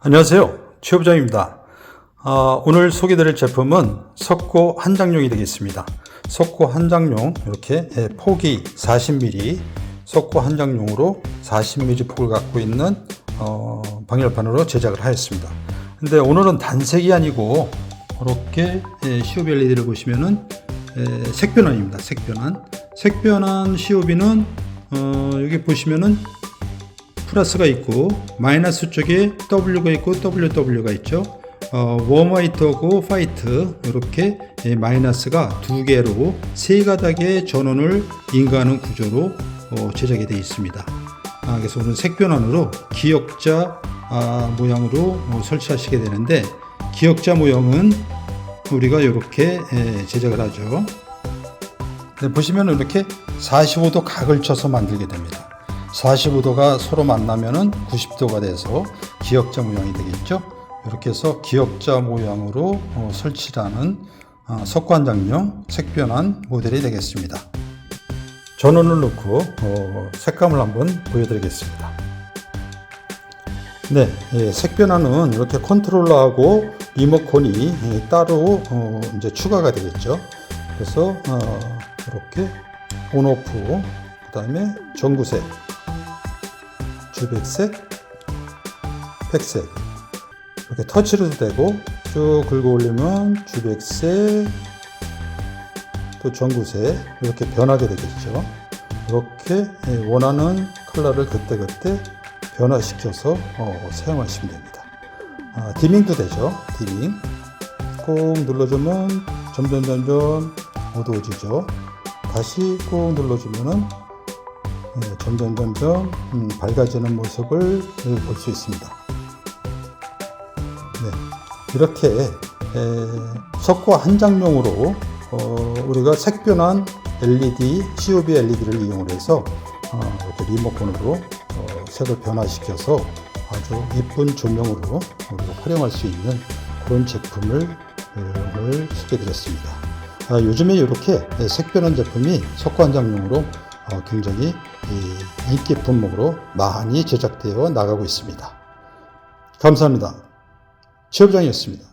안녕하세요. 최부장입니다. 아, 오늘 소개드릴 제품은 석고 한 장용이 되겠습니다. 석고 한 장용 이렇게 예, 폭이 40mm, 석고 한 장용으로 40mm 폭을 갖고 있는 어, 방열판으로 제작을 하였습니다. 근데 오늘은 단색이 아니고 이렇게 예, 시오비 LED를 보시면은 예, 색변환입니다. 색변환. 색변환 시오비는 어, 여기 보시면은 플러스가 있고 마이너스 쪽에 W가 있고 WW가 있죠. 어, 웜 화이트하고 화이트 이렇게 예, 마이너스가 두 개로 세 가닥의 전원을 인가하는 구조로 어, 제작이 되어 있습니다. 아, 그래서 오늘 색변환으로 기역자 아, 모양으로 어, 설치하시게 되는데 기역자 모형은 우리가 이렇게 예, 제작을 하죠. 네, 보시면 이렇게 45도 각을 쳐서 만들게 됩니다. 45도가 서로 만나면은 90도가 돼서 기역자 모양이 되겠죠. 이렇게 해서 기역자 모양으로 어, 설치하는 어, 석관장용 색변환 모델이 되겠습니다. 전원을 넣고 어, 색감을 한번 보여드리겠습니다. 네, 예, 색변환은 이렇게 컨트롤러하고 리모컨이 예, 따로 어, 이제 추가가 되겠죠. 그래서 어, 이렇게 온오프, 그 다음에 전구색, 주백색, 백색 이렇게 터치로도 되고 쭉 긁어 올리면 주백색 또 전구색 이렇게 변하게 되겠죠. 이렇게 예, 원하는 컬러를 그때그때 변화시켜서 어, 사용하시면 됩니다. 아, 디밍도 되죠. 디밍 꾹 눌러주면 점점 점점 어두워지죠. 다시 꾹 눌러주면은 예, 점점 점점 음, 밝아지는 모습을 볼 수 있습니다. 네, 이렇게 에, 석고 한 장용으로 어, 우리가 색변한 LED, COB LED를 이용해서 어, 리모컨으로 어, 색을 변화시켜서 아주 이쁜 조명으로 활용할 수 있는 그런 제품을 소개드렸습니다. 아, 요즘에 이렇게 색변한 제품이 석고 한 장용으로 어, 굉장히 이 인기 품목으로 많이 제작되어 나가고 있습니다. 감사합니다. 취업장이었습니다.